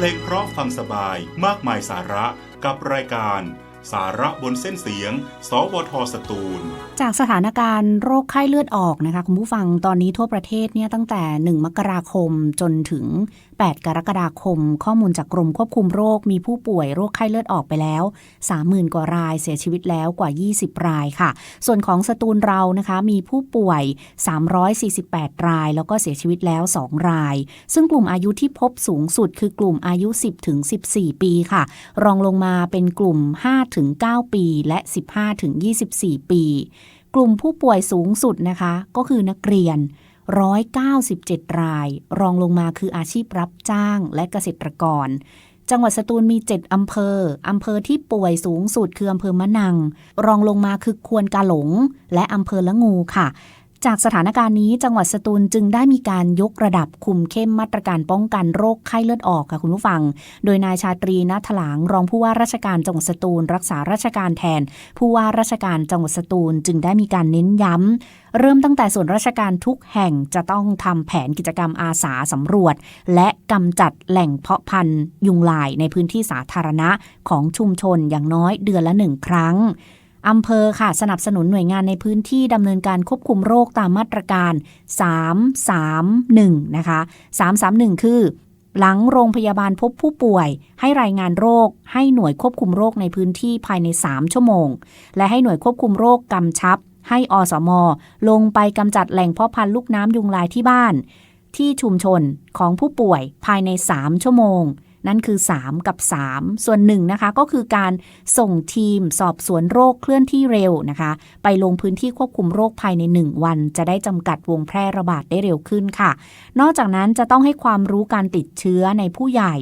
เพลงเพราะฟังสบายมากมายสาระกับรายการ สาระบนเส้นเสียง สวทสตูล จากสถานการณ์โรคไข้เลือดออกนะคะคุณผู้ฟังตอนนี้ทั่วประเทศเนี่ยตั้งแต่ 1 มกราคมจนถึง 8 กรกฎาคม ข้อมูลจากกรมควบคุมโรค มีผู้ป่วยโรคไข้เลือดออกไปแล้ว 30,000 กว่ารายเสียชีวิตแล้วกว่า 20 รายค่ะ ส่วนของสตูลเรานะคะ มีผู้ป่วย 348 ราย แล้วก็เสียชีวิตแล้ว 2 ราย ซึ่งกลุ่มอายุที่พบสูงสุด คือกลุ่มอายุ 10ถึง14 ปีค่ะ รองลงมาเป็นกลุ่ม5ถึง9ปี และ 15ถึง24 ปี กลุ่มผู้ป่วยสูงสุดนะคะ ก็คือนักเรียน 197 ราย รองลงมาคืออาชีพรับจ้างและเกษตรกร จังหวัดสตูลมี 7 อำเภอ อำเภอที่ป่วยสูงสุดคืออำเภอมะนัง รองลงมาคือควนกาหลง และอำเภอละงูค่ะ จากสถานการณ์นี้จังหวัดสตูลจึงได้มีการยกระดับคุมเข้มมาตรการป้องกันโรคไข้เลือดออกค่ะคุณผู้ฟัง โดยนายชาตรีนาถลางรองผู้ว่าราชการจังหวัดสตูล รักษาราชการแทน ผู้ว่าราชการจังหวัดสตูล จึงได้มีการเน้นย้ำ เริ่มตั้งแต่ส่วนราชการทุกแห่งจะต้องทำแผนกิจกรรมอาสาสำรวจ และกำจัดแหล่งเพาะพันธุ์ยุงลายในพื้นที่สาธารณะของชุมชนอย่างน้อยเดือนละหนึ่งครั้ง อำเภอค่ะสนับสนุนหน่วยงานในพื้นที่ดำเนินการควบคุมโรคตามมาตรการ 331 นะคะ 331 คือ หลังโรงพยาบาลพบผู้ป่วย ให้รายงานโรค ให้หน่วยควบคุมโรคในพื้นที่ภายใน 3 ชั่วโมง และให้หน่วยควบคุมโรคกำชับ ให้อสม ลงไปกำจัดแหล่งเพาะพันธุ์ลูกน้ำยุงลายที่บ้าน ที่ชุมชนของผู้ป่วยภายใน 3 ชั่วโมง นั่นคือ 3 กับ 3 ส่วนหนึ่งนะคะก็คือการส่งทีมสอบสวนโรคเคลื่อนที่เร็วนะคะ ไปลงพื้นที่ควบคุมโรคภายใน 1 วัน จะได้จำกัดวงแพร่ระบาดได้เร็วขึ้นค่ะ นอกจากนั้นจะต้องให้ความรู้การติดเชื้อในผู้ใหญ่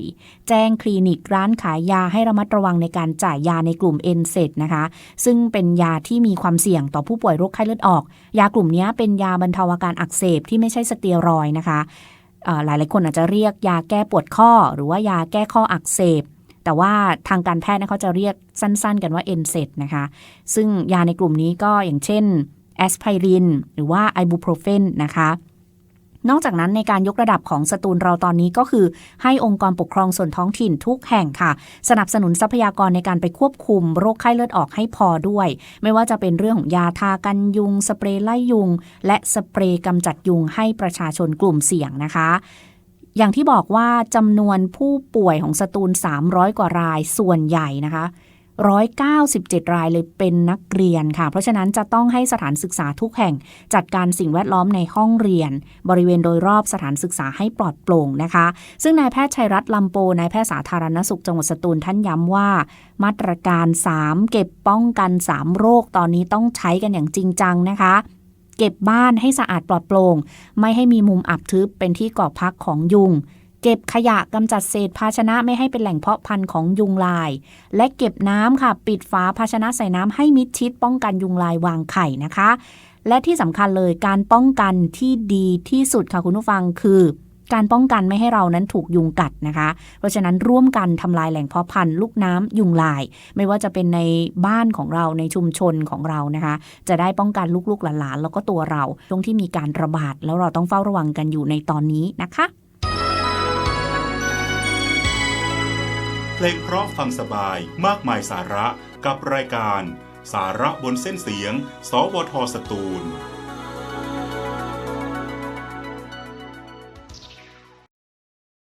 แจ้งคลินิกร้านขายยาให้ระมัดระวังในการจ่ายยาในกลุ่มเอนเซนะคะ ซึ่งเป็นยาที่มีความเสี่ยงต่อผู้ป่วยโรคไข้เลือดออก ยากลุ่มนี้เป็นยาบรรเทาอาการอักเสบที่ไม่ใช่สเตียรอยนะคะ หลายหลายคนอาจจะเรียกยาแก้ปวดข้อ หรือว่ายาแก้ข้ออักเสบ แต่ว่าทางการแพทย์เขาจะเรียกสั้นๆ กันว่าเอนเซนะคะ ซึ่งยาในกลุ่มนี้ก็อย่างเช่นแอสไพรินหรือว่าไอบูโปรเฟนนะคะ นอกจากนั้นในการยกระดับของสตูลเราตอนนี้ก็คือ ให้องค์กรปกครองส่วนท้องถิ่นทุกแห่งค่ะ สนับสนุนทรัพยากรในการไปควบคุมโรคไข้เลือดออกให้พอด้วย ไม่ว่าจะเป็นเรื่องของยาทากันยุง สเปรย์ไล่ยุง และสเปรย์กำจัดยุงให้ประชาชนกลุ่มเสี่ยงนะคะอย่างที่บอกว่าจำนวนผู้ป่วยของสตูล 300 กว่ารายส่วนใหญ่นะคะ 197 รายเลยเป็นนักเรียนค่ะ เพราะฉะนั้นจะต้องให้สถานศึกษาทุกแห่งจัดการสิ่งแวดล้อมในห้องเรียน บริเวณโดยรอบสถานศึกษาให้ปลอดโปร่งนะคะ ซึ่งนายแพทย์ชัยรัตน์ลำโปนายแพทย์สาธารณสุขจังหวัดสตูลท่านย้ำว่า มาตรการ 3 เก็บป้องกัน 3 โรคตอนนี้ต้องใช้กันอย่างจริงจังนะคะเก็บบ้านให้สะอาดปลอดโปร่ง ไม่ให้มีมุมอับทึบเป็นที่ก่อพักของยุง เก็บขยะกำจัดเศษภาชนะไม่ให้เป็นแหล่งเพาะพันธุ์ของยุงลาย และเก็บน้ำค่ะ ปิดฝาภาชนะใส่น้ำให้มิดชิด ป้องกันยุงลายวางไข่นะคะ และที่สำคัญเลยการป้องกันที่ดีที่สุดค่ะคุณผู้ฟังคือการป้องกันไม่ให้เรานั้นถูกยุงกัดนะคะ เพราะฉะนั้นร่วมกันทำลายแหล่งเพาะพันธุ์ลูกน้ำยุงลาย ไม่ว่าจะเป็นในบ้านของเราในชุมชนของเรานะคะ จะได้ป้องกันลูกๆหลานๆแล้วก็ตัวเราตรงที่มีการระบาดแล้วเราต้องเฝ้าระวังกันอยู่ในตอนนี้นะคะ เพลงเพราะฟังสบายมากมายสาระกับรายการ สาระบนเส้นเสียง สวทสตูล